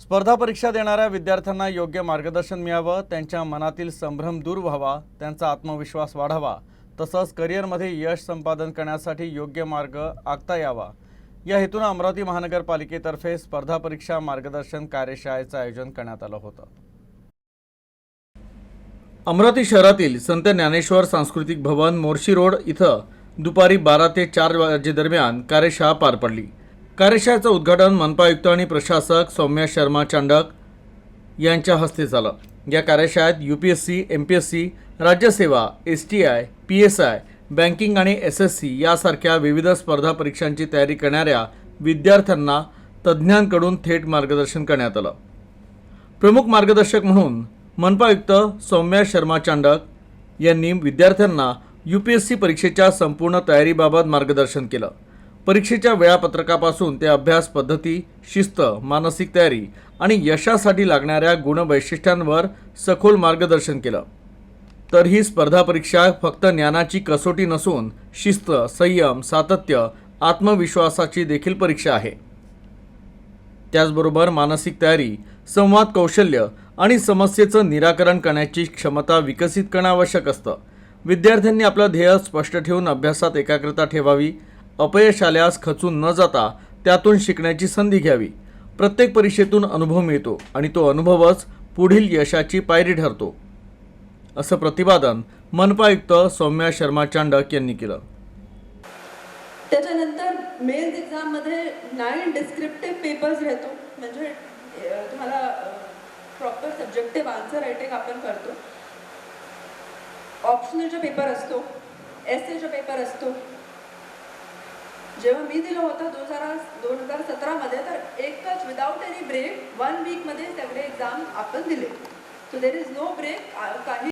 स्पर्धा परीक्षा देणाऱ्या विद्यार्थ्यांना योग्य मार्गदर्शन मिळावं त्यांच्या मनातील संभ्रम दूर व्हावा त्यांचा आत्मविश्वास वाढावा तसंच करिअरमध्ये यश संपादन करण्यासाठी योग्य मार्ग आखता यावा. या हेतून अमरावती महानगरपालिकेतर्फे स्पर्धा परीक्षा मार्गदर्शन कार्यशाळेचं आयोजन करण्यात आलं होतं. अमरावती शहरातील संत ज्ञानेश्वर सांस्कृतिक भवन मोर्शी रोड इथं दुपारी बारा ते चार वाजेदरम्यान कार्यशाळा पार पडली. कार्यशाळेचं उद्घाटन मनपा आयुक्त आणि प्रशासक सौम्या शर्मा चांडक यांच्या हस्ते झालं. या कार्यशाळेत U P S C M P S C राज्यसेवा S T I P S I banking आणि एस एस सी यासारख्या विविध स्पर्धा परीक्षांची तयारी करणाऱ्या विद्यार्थ्यांना तज्ज्ञांकडून थेट मार्गदर्शन करण्यात आलं. प्रमुख मार्गदर्शक म्हणून मनपायुक्त सौम्या शर्मा चांडक यांनी विद्यार्थ्यांना यू पी एस सी परीक्षेच्या संपूर्ण तयारीबाबत मार्गदर्शन केलं. परीक्षेच्या वेळापत्रकापासून ते अभ्यास पद्धती शिस्त मानसिक तयारी आणि यशासाठी लागणाऱ्या गुणवैशिष्ट्यांवर सखोल मार्गदर्शन केलं. तर ही स्पर्धा परीक्षा फक्त ज्ञानाची कसोटी नसून शिस्त संयम सातत्य आत्मविश्वासाची देखील परीक्षा आहे. त्याचबरोबर मानसिक तयारी संवाद कौशल्य आणि समस्येचं निराकरण करण्याची क्षमता विकसित करणं आवश्यक असतं. विद्यार्थ्यांनी आपलं ध्येय स्पष्ट ठेवून अभ्यासात एकाग्रता ठेवावी अपयश आल्यास खचून न जाता त्यातून शिकण्याची संधी घ्यावी. प्रत्येक परीक्षेतून अनुभव मिळतो आणि तो अनुभवच पुढील यशाची पायरी ठरतो. असं प्रतिपादन मनपा आयुक्त सौम्या शर्मा चांडक यांनी केलं. त्याच्यानंतर मेन्स एक्झाममध्ये नाईन डिस्क्रिप्टिव्ह पेपर्स राहतो. म्हणजे तुम्हाला प्रॉपर सब्जेक्टिव्ह आन्सर रायटिंग आपण करतो. ऑप्शनलचा पेपर असतो. एसएचा पेपर असतो. जेव्हा मी दिलं होतं दोन हजार दोन हजार सतरामध्ये तर एकच विदाऊट एनी ब्रेक वन वीकमध्ये सगळे एक्झाम आपण दिले. So there is no break काही